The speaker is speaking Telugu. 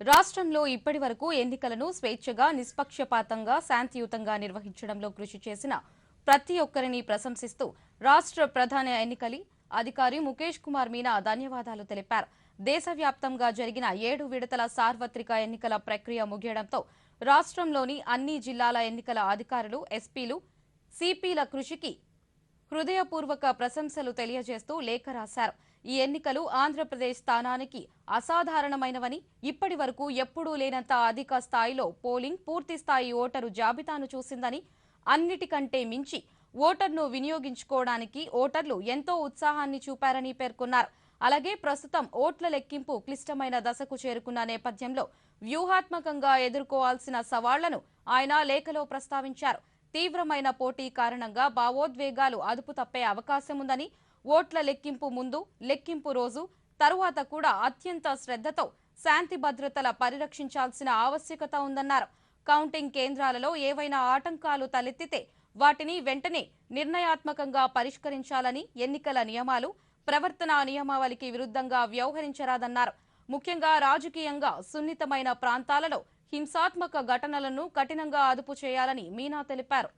రాష్ట్రంలో ఇప్పటి వరకు ఎన్నికలను స్వేచ్ఛగా నిష్పక్షపాతంగా శాంతియుతంగా నిర్వహించడంలో కృషి చేసిన ప్రతి ఒక్కరిని ప్రశంసిస్తూ రాష్ట్ర ప్రధాన ఎన్నికలి అధికారి ముఖేష్ కుమార్ మీనా ధన్యవాదాలు తెలిపారు. దేశవ్యాప్తంగా జరిగిన ఏడు విడతల సార్వత్రిక ఎన్నికల ప్రక్రియ ముగియడంతో రాష్ట్రంలోని అన్ని జిల్లాల ఎన్నికల అధికారులు ఎస్పీలు సిపిల కృషికి హృదయపూర్వక ప్రశంసలు తెలియజేస్తూ లేఖ రాశారు. ఈ ఎన్నికలు ఆంధ్రప్రదేశ్ స్థానానికి అసాధారణమైనవని ఇప్పటి వరకు ఎప్పుడూ లేనంత అధిక స్థాయిలో పోలింగ్ పూర్తి స్థాయి ఓటరు జాబితాను చూసిందని అన్నిటికంటే మించి ఓటర్ను వినియోగించుకోవడానికి ఓటర్లు ఎంతో ఉత్సాహాన్ని చూపారని పేర్కొన్నారు. అలాగే ప్రస్తుతం ఓట్ల లెక్కింపు క్లిష్టమైన దశకు చేరుకున్న నేపథ్యంలో వ్యూహాత్మకంగా ఎదుర్కోవాల్సిన సవాళ్ళను ఆయన లేఖలో ప్రస్తావించారు. తీవ్రమైన పోటీ కారణంగా భావోద్వేగాలు అదుపు తప్పే అవకాశం ఉందని ఓట్ల లెక్కింపు ముందు లెక్కింపు రోజు తరువాత కూడా అత్యంత శ్రద్ధతో శాంతి భద్రతల పరిరక్షించాల్సిన ఆవశ్యకత ఉందన్నారు. కౌంటింగ్ కేంద్రాలలో ఏవైనా ఆటంకాలు తలెత్తితే వాటిని వెంటనే నిర్ణయాత్మకంగా పరిష్కరించాలని ఎన్నికల నియమాలు ప్రవర్తనా నియమావళికి విరుద్ధంగా వ్యవహరించరాదన్నారు. ముఖ్యంగా రాజకీయంగా సున్నితమైన ప్రాంతాలలో హింసాత్మక ఘటనలను కఠినంగా అదుపు చేయాలని మీనా తెలిపారు.